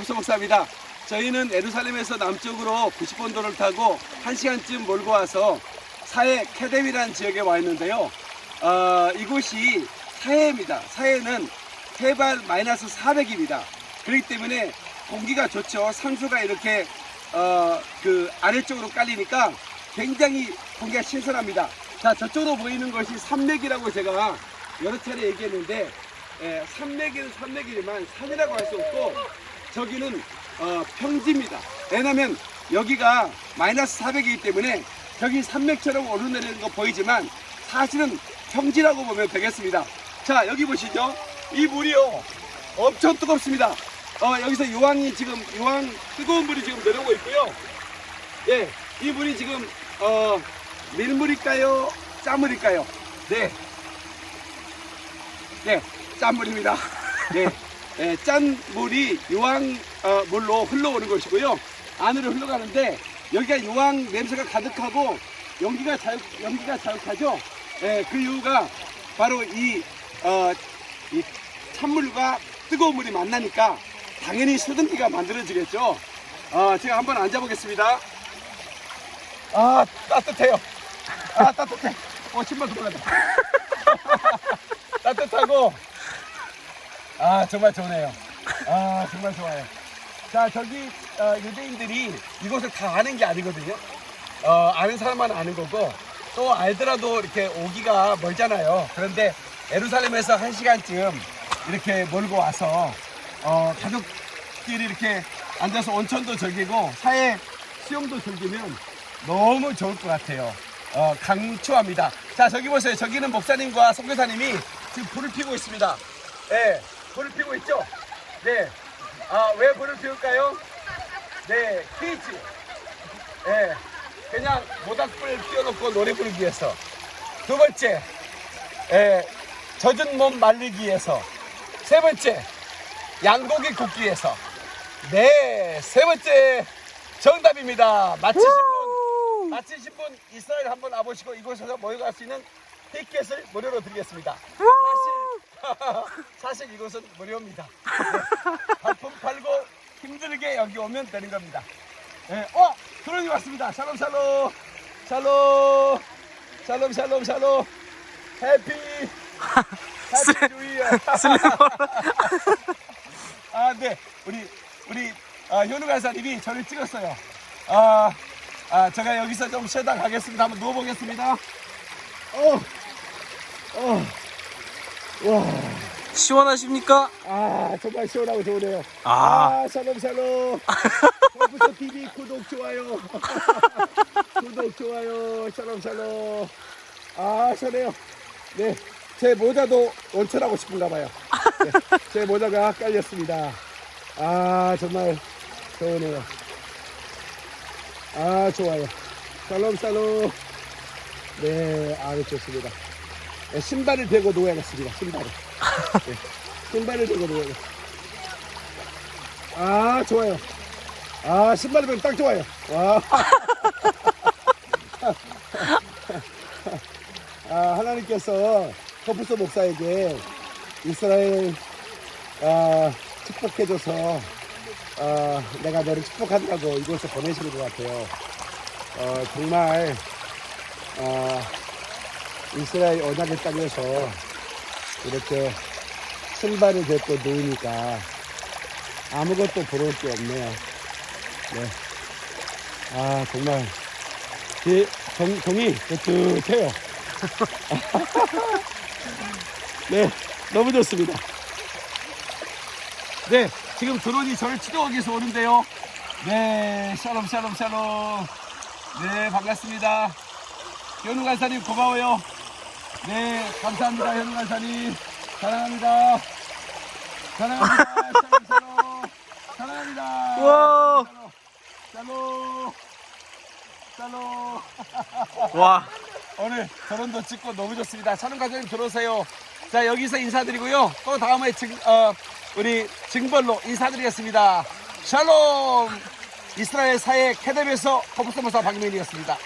법소 목사입니다. 저희는 에루살렘에서 남쪽으로 90번도를 타고 1시간쯤 몰고 와서 사해 캐뎀이라는 지역에 와 있는데요. 어, 이곳이 사해입니다. 사해는 해발 마이너스 400입니다. 그렇기 때문에 공기가 좋죠. 상수가 이렇게 어, 그 아래쪽으로 깔리니까 굉장히 공기가 신선합니다. 자, 저쪽으로 보이는 것이 산맥이라고 제가 여러 차례 얘기했는데 예, 산맥은 산맥이지만 산이라고 할 수 없고 저기는 어, 평지입니다. 왜냐하면 여기가 마이너스 400이기 때문에 저기 산맥처럼 오르내리는 거 보이지만 사실은 평지라고 보면 되겠습니다. 자 여기 보시죠. 이 물이요 엄청 뜨겁습니다. 어, 여기서 요항이 지금 요항 뜨거운 물이 지금 내려오고 있고요. 예, 이 물이 지금 어, 밀물일까요? 짠물일까요? 네, 네, 짠물입니다. 네, 네, 짠 물이 요항 어, 물로 흘러오는 것이고요. 안으로 흘러가는데 여기가 요항 냄새가 가득하고 연기가 자 연기가 자욱하죠. 예, 그 이유가 바로 이, 어, 이 찬물과 뜨거운 물이 만나니까 당연히 수증기가 만들어지겠죠. 어, 제가 한번 앉아보겠습니다. 아, 따뜻해요. 아, 따뜻해. 어, 신발 들어간다. 따뜻하고, 아, 정말 좋네요. 아, 정말 좋아요. 자, 저기, 어, 유대인들이 이곳을 다 아는 게 아니거든요. 어, 아는 사람만 아는 거고, 또 알더라도 이렇게 오기가 멀잖아요. 그런데 에루살렘에서 한 시간쯤 이렇게 몰고 와서, 어, 가족끼리 이렇게 앉아서 온천도 즐기고, 사회 수영도 즐기면 너무 좋을 것 같아요. 어, 강추합니다. 자, 저기 보세요. 저기는 목사님과 선교사님이 지금 불을 피고 있습니다. 네, 불을 피고 있죠? 네. 아, 왜 불을 피울까요? 네, 퀴즈. 네, 그냥 모닥불 피워놓고 노래 부르기 위해서. 두 번째, 예, 젖은 몸 말리기 위해서. 세 번째, 양고기 굽기 위해서. 네, 세 번째 정답입니다. 맞히신 분, 맞히신 분 이스라엘 한번 와보시고 이곳에서 모여갈 수 있는 티켓을 무료로 드리겠습니다. 사실, 사실 이곳은 무료입니다. 네, 발품 팔고 힘들게 여기 오면 되는 겁니다. 네, 어, 드론이 왔습니다. 샬롬 샬롬, 샬롬, 샬롬 샬롬 샬롬, 해피, 해피 뉴 이어. 아, 네. 우리, 우리, 아, 현우 간사님이 저를 찍었어요. 아, 아, 제가 여기서 좀 쉬다 가겠습니다. 한번 누워보겠습니다. 어, 어, 와, 시원하십니까? 아, 정말 시원하고 좋으네요. 아, 아, 샬롬, 샬롬. 컴퓨터 TV 구독, 좋아요. 구독, 좋아요. 샬롬, 샬롬. 아, 시원해요. 네. 제 모자도 원천하고 싶은가 봐요. 네, 제 모자가 깔렸습니다. 아, 정말 좋으네요. 아, 좋아요. 샬롬, 샬롬. 네, 아주 좋습니다. 네, 신발을 대고 누워야겠습니다. 신발을. 네, 신발을 대고 누워야겠습니다. 아, 좋아요. 아, 신발을 배면 딱 좋아요. 와. 아, 하나님께서 커프스 목사에게 이스라엘 아, 축복해줘서 아, 내가 너를 축복한다고 이곳에 보내시는 것 같아요. 어, 정말 아, 이스라엘 언약의 땅에서 이렇게 신발을 뱉고 누우니까 아무것도 부러울 게 없네요. 네. 아, 정말, 제 정, 정이 뜨뜻해요. 네, 너무 좋습니다. 네, 지금 드론이 저를 추격하기 위해서 오는데요. 네, 샬롬, 샬롬, 샬롬. 네, 반갑습니다. 현우 간사님 고마워요. 네, 감사합니다, 현우 간사님. 사랑합니다. 사랑합니다. 샬롬, 샬롬. 사랑합니다. 우와. 샬롬. 샬롬. 와, 오늘 결혼도 찍고 너무 좋습니다. 촬영 과장님 들어오세요. 자, 여기서 인사드리고요. 또 다음에 증, 어, 우리 증벌로 인사드리겠습니다. 샬롬! 이스라엘 사회 캐뎀에서 커브스모사 박민이었습니다.